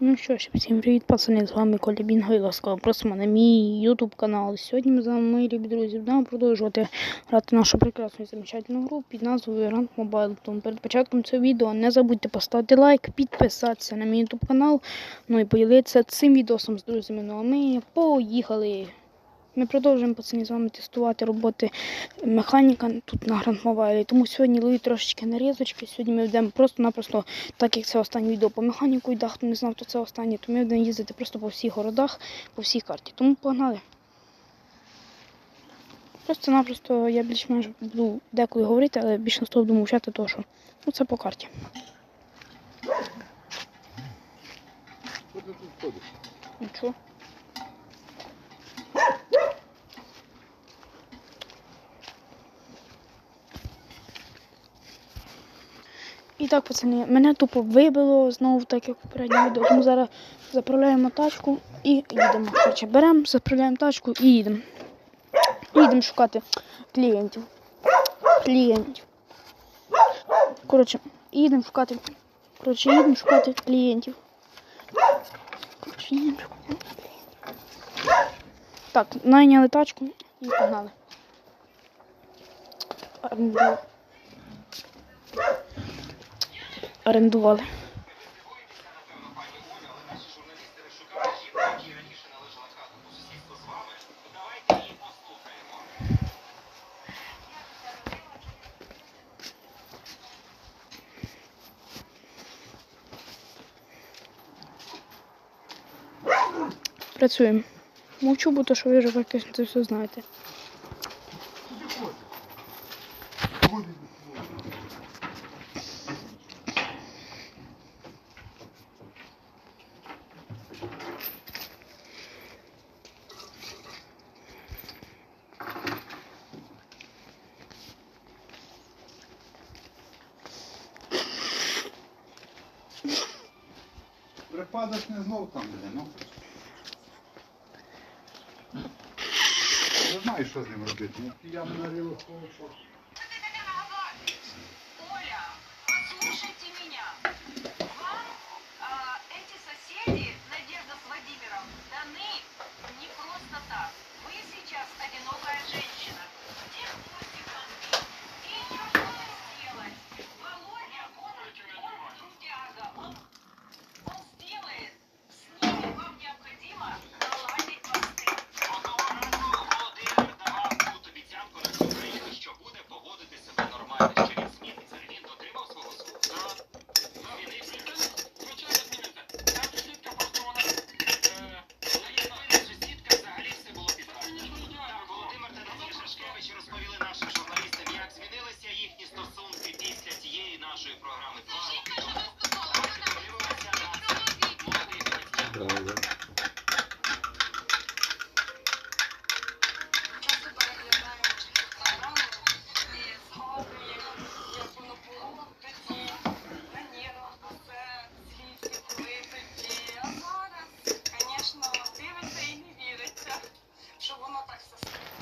Ну що ж, всім привіт, пацани, з вами Коля Бінго і ласкаво просимо на мій ютуб канал. Сьогодні ми з вами, мої любі друзі, будемо продовжувати грати нашу прекрасну і замечательну гру під назвою Rank Mobile. Тому перед початком цього відео не забудьте поставити лайк, підписатися на мій ютуб канал, ну і поділитися цим відосом з друзями. Ну а ми поїхали! Ми продовжуємо пацані з вами тестувати роботи механіка тут на Grand Mobile. Тому сьогодні ловіть трошечки нарізочки. Сьогодні ми йдемо просто-напросто, так як це останнє відео по механіку, і да, хто не знав, то це останнє, то ми будемо їздити просто по всіх городах, по всій карті. Тому погнали. Просто-напросто я більш-менш буду деколи говорити, але більше того буду мовчати, то що ну, це по карті. Що ти тут ходиш? Нічого. І так, пацани, мене тупо вибило знову, так як в попередньому відео. Тому зараз заправляємо тачку і їдемо. Коротше, беремо, заправляємо тачку і їдемо. Їдемо шукати клієнтів. Клієнтів. Коротше, їдемо шукати. Коротше, їдемо шукати клієнтів. Коротше, їдемо шукати. Так, найняли тачку і погнали. Орендували. Працюємо. Мовчу, бо то, що ви вже фактично це все знаєте. Припадок не знов там буде, ну. Не знаю, що з ним робити. Я я наріло що.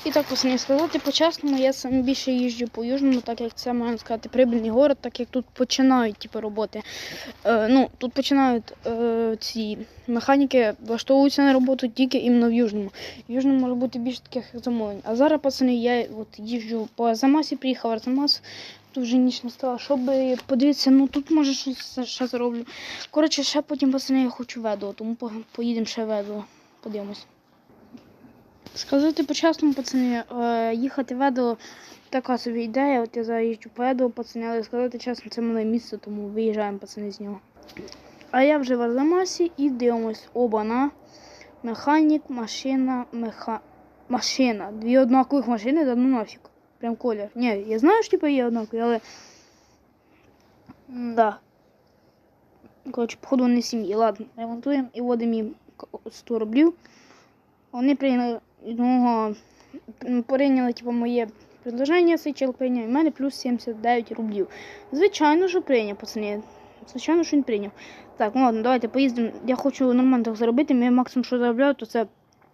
І так, пацани, сказати по-чесному, я саме більше їжджу по Южному, так як це, можна сказати, прибильний город, так як тут починають типу, роботи. Е, ну, тут починають е, ці механіки влаштовуються на роботу тільки іменно в Южному. В Южному може бути більше таких замовлень. А зараз, пацани, я от їжджу по Арзамасі, приїхав Арзамас, тут вже ніч настала, щоб подивитися, ну тут може щось ще зроблю. Коротше, ще потім, пацани, я хочу ведо, тому поїдемо ще ведо, подивимось. Сказати по-чесному, пацани, е, їхати в така собі ідея. От я зараз їжджу по Едо, пацани, але сказати чесно, це мале місце, тому виїжджаємо пацани з нього. А я вже в Арзамасі і дивимось оба-на. Механік, машина, меха... машина. Дві однакових машини, да ну нафіг. Прям колір. Ні, я знаю, що типу, є однакові, але. Да. Коротше, походу вони сім'ї. Ладно, ремонтуємо і вводимо їм 100 рублів. Вони прийняли одного прийняли типу, моє предложення, цей прийняв, і в мене плюс 79 рублів. Звичайно, що прийняв, пацани. Звичайно, що він прийняв. Так, ну ладно, давайте поїздимо. Я хочу нормально так заробити. Ми максимум, що заробляю, то це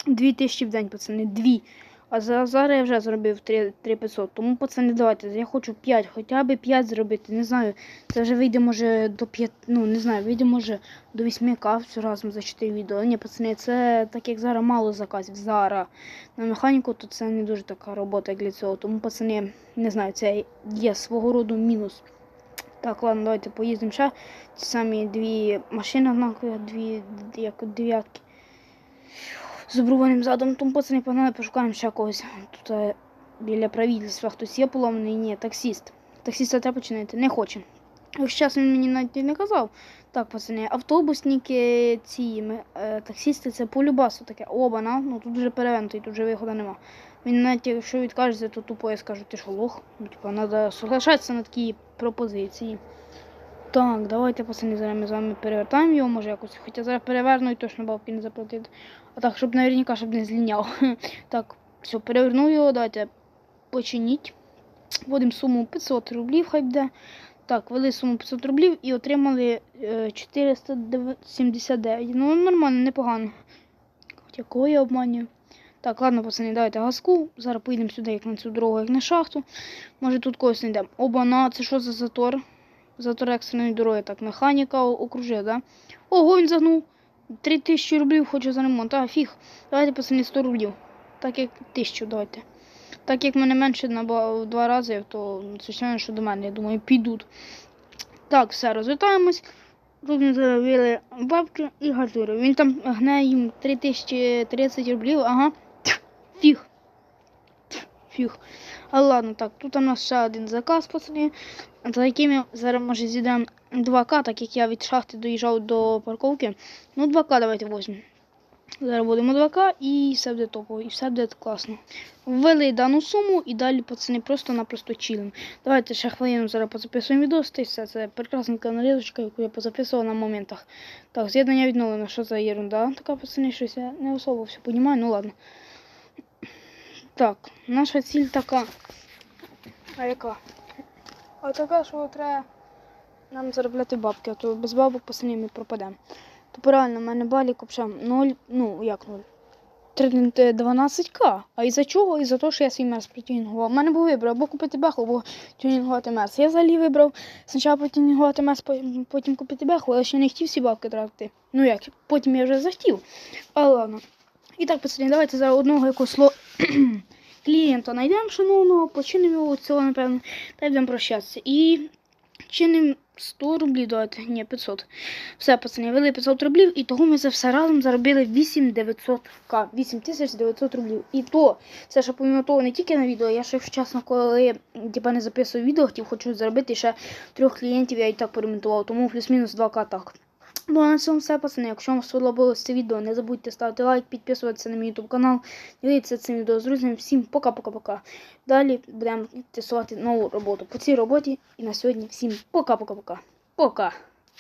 2 тисячі в день, пацани. Дві. А за, зараз я вже зробив 3, 3500. Тому, пацани, давайте. Я хочу 5, хоча б 5 зробити. Не знаю. Це вже вийде, може, до 5, ну, не знаю, вийде, може, до 8к все разом за 4 відео. Ні, пацани, це так як зараз мало заказів. Зараз на механіку, то це не дуже така робота як для цього. Тому, пацани, не знаю, це є свого роду мінус. Так, ладно, давайте поїздимо ще. Ті самі дві машини однакові, дві як дев'ятки. З обрубаним задом. Тому пацани погнали, пошукаємо ще когось. Тут е, біля правительства хтось є поломаний, ні, таксіст. Таксіста треба починати, не хоче. Чесно, він мені навіть не казав. Так, пацани, автобусники, ці е, таксісти, це по любасу таке. Оба-на, ну тут вже перевернутий, тут вже виходу нема. Він навіть якщо відкажеться, то тупо я скажу, ти що лох. Ну, типа, треба соглашатися на такі пропозиції. Так, давайте, пацани, зараз ми з вами перевертаємо його, може якось. Хоча зараз переверну і точно бабки не заплатити. А так, щоб наверняка, щоб не зліняв. Так, все, переверну його, давайте починіть. Вводимо суму 500 рублів, хай буде. Так, ввели суму 500 рублів і отримали е, 479. Ну, нормально, непогано. Хоча кого я обманюю. Так, ладно, пацани, давайте газку. Зараз поїдемо сюди, як на цю дорогу, як на шахту. Може тут когось знайдемо. Оба-на, це що за затор? Затор екстреної дороги. Так, механіка о- окружив, да? Ого, він загнув. 3000 рублів хочу за ремонт. А, фіг. Давайте, пацани, 100 рублів. Так як 1000, давайте. Так як мене менше на два рази, то звичайно, що до мене, я думаю, підуть. Так, все, розвертаємось. Тут ми заробили бабки і газури. Він там гне їм 3030 рублів, ага. Фіг. Фіг. А ладно, так, тут у нас ще один заказ, пацани. За яким зараз може зійдемо 2К, так як я від шахти доїжджав до парковки. Ну, 2К давайте візьмемо. Зараз будемо 2К і все буде топово, і все буде класно. Ввели дану суму і далі пацани просто-напросто чилим. Давайте ще хвилину зараз позаписуємо відео, та все. Це прекрасненька нарізочка, яку я позаписував на моментах. Так, з'єднання відновлено, що за ерунда? Така пацани, щось я не особо все розумію, ну ладно. Так, наша ціль така. А яка? А така, що треба нам заробляти бабки, а то без бабок пацани ми пропадемо. Тобто реально, в мене балік взагалі 0, ну як 0? 12к. А із-за чого? Із-за того, що я свій мерз протюнінгував. У мене був вибір або купити беху, або тюнінгувати мерз. Я взагалі вибрав спочатку потюнінгувати мерз, потім, купити беху, але ще не хотів всі бабки тратити. Ну як, потім я вже захотів. Але ладно. І так, пацани, давайте за одного якогось сло... клієнта знайдемо шановного, починимо його цього, напевно, та йдемо прощатися. І чинимо 100 рублів, давайте, ні, 500. Все, пацани, вели 500 рублів, і того ми за все разом заробили 8900к, 8900 рублів. І то, це ще помимо того, не тільки на відео, я ще вчасно, коли типа, не записую відео, хотів хочу заробити ще трьох клієнтів, я і так поремонтував, тому плюс-мінус 2к так. Ну, а на цьому все, пацани. Якщо вам сподобалось це відео, не забудьте ставити лайк, підписуватися на мій YouTube канал, ділитися цим відео з друзями. Всім пока-пока-пока. Далі будемо тестувати нову роботу по цій роботі. І на сьогодні всім пока-пока-пока. Пока!